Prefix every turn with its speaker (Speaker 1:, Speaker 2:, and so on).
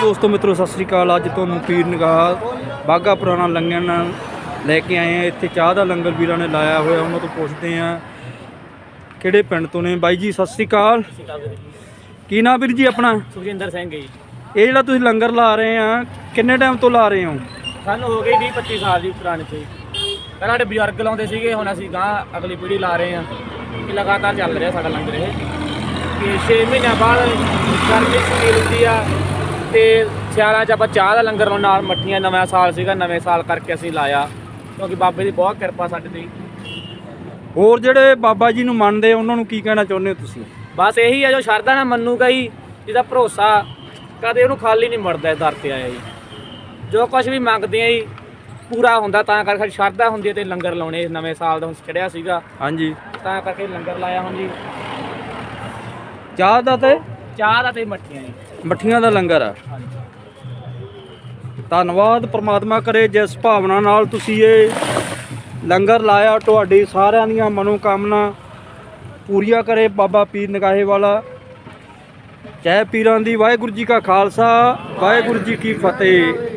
Speaker 1: ਦੋਸਤੋ ਮਿੱਤਰੋ ਸਤਿ ਸ੍ਰੀ ਅਕਾਲ। ਅੱਜ ਤੁਹਾਨੂੰ ਪੀਰ ਨਿਗਾਹ ਬਾਗਾ ਪੁਰਾਣਾ ਲੰਗਰ ਲੈ ਕੇ ਆਏ ਆ ਇੱਥੇ ਚਾਹ ਦਾ ਲੰਗਰ ਵੀਰਾਂ ਨੇ ਲਾਇਆ ਹੋਇਆ ਉਹਨਾਂ ਤੋਂ ਪੁੱਛਦੇ ਆ ਕਿਹੜੇ ਪਿੰਡ ਤੋਂ ਨੇ। ਬਾਈ ਜੀ ਸਤਿ ਸ੍ਰੀ ਅਕਾਲ। ਕੀ ਨਾਮ ਵੀਰ ਜੀ ਆਪਣਾ?
Speaker 2: ਸੁਖਜਿੰਦਰ ਸਿੰਘ ਜੀ।
Speaker 1: ਇਹ ਜਿਹੜਾ ਤੁਸੀਂ ਲੰਗਰ ਲਾ ਰਹੇ ਆ ਕਿੰਨੇ ਟਾਈਮ ਤੋਂ ਲਾ ਰਹੇ ਹੋ?
Speaker 2: ਸਾਨੂੰ ਹੋ ਗਈ 20 25 ਸਾਲ ਦੀ ਪੁਰਾਣੀ ਤੇ ਪਹਿਲਾਂ ਸਾਡੇ ਬਜ਼ੁਰਗ ਲਾਉਂਦੇ ਸੀਗੇ ਹੁਣ ਅਸੀਂ ਗਾਂ ਅਗਲੀ ਪੀੜ੍ਹੀ ਲਾ ਰਹੇ ਹਾਂ ਕਿ ਲਗਾਤਾਰ ਚੱਲ ਰਿਹਾ ਸਾਡਾ ਲੰਗਰ ਇਹ। ਕਿ 6 ਮਹੀਨਿਆਂ ਬਾਅਦ ਛੁੱਟੀ ਹੁੰਦੀ ਆ ਤੇ ਸਿਆਲਾਂ 'ਚ ਆਪਾਂ ਚਾਹ ਦਾ ਲੰਗਰ ਨਾਲ ਮੱਠੀਆਂ ਨਵਾਂ ਸਾਲ ਸੀਗਾ ਨਵੇਂ ਸਾਲ ਕਰਕੇ ਅਸੀਂ ਲਾਇਆ। ਕਿਉਂਕਿ ਬਾਬੇ ਦੀ ਬਹੁਤ ਕਿਰਪਾ ਸਾਡੇ ਤੇ।
Speaker 1: ਹੋਰ ਜਿਹੜੇ ਬਾਬਾ ਜੀ ਨੂੰ ਮੰਨਦੇ ਉਹਨਾਂ ਨੂੰ ਕੀ ਕਹਿਣਾ ਚਾਹੁੰਦੇ ਹੋ ਤੁਸੀਂ?
Speaker 2: ਬਸ ਇਹੀ ਆ ਜੋ ਸ਼ਰਧਾ ਨਾਲ ਮੰਨੂਗਾ ਹੀ ਜਿਹਦਾ ਭਰੋਸਾ ਕਦੇ ਉਹਨੂੰ ਖਾਲੀ ਨਹੀਂ ਮੁੜਦਾ ਦਰ ਤੇ ਆਇਆ ਜੀ। ਜੋ ਕੁਝ ਵੀ ਮੰਗਦੇ ਆ ਜੀ ਪੂਰਾ ਹੁੰਦਾ ਤਾਂ ਕਰਕੇ ਸ਼ਰਧਾ ਹੁੰਦੀ ਹੈ ਤੇ ਲੰਗਰ ਲਾਉਣੇ ਨਵੇਂ ਸਾਲ ਦਾ ਹੁਣ ਚੜਿਆ ਸੀਗਾ।
Speaker 1: ਹਾਂਜੀ।
Speaker 2: ਤਾਂ ਕਰਕੇ ਲੰਗਰ ਲਾਇਆ ਹੁਣ ਜੀ।
Speaker 1: ਚਾਹ ਦਾ ਤੇ
Speaker 2: ਚਾਹ ਦਾ ਤੇ ਮੱਠੀਆਂ ਜੀ।
Speaker 1: ਮੱਠੀਆਂ ਦਾ ਲੰਗਰ ਆ।
Speaker 2: ਹਾਂਜੀ।
Speaker 1: ਧੰਨਵਾਦ ਪ੍ਰਮਾਤਮਾ ਕਰੇ ਜਿਸ ਭਾਵਨਾ ਨਾਲ ਤੁਸੀਂ ਇਹ ਲੰਗਰ ਲਾਇਆ। ਤੁਹਾਡੀ ਸਾਰਿਆਂ ਦੀਆਂ ਮਨੋਕਾਮਨਾ ਪੂਰੀਆਂ ਕਰੇ ਬਾਬਾ ਪੀਰ ਨਗਾਹੇ ਵਾਲਾ ਜੈ ਪੀਰਾਂ ਦੀ ਵਾਹਿਗੁਰੂ ਜੀ ਕਾ ਖਾਲਸਾ ਵਾਹਿਗੁਰੂ ਜੀ ਕੀ ਫਤਿਹ।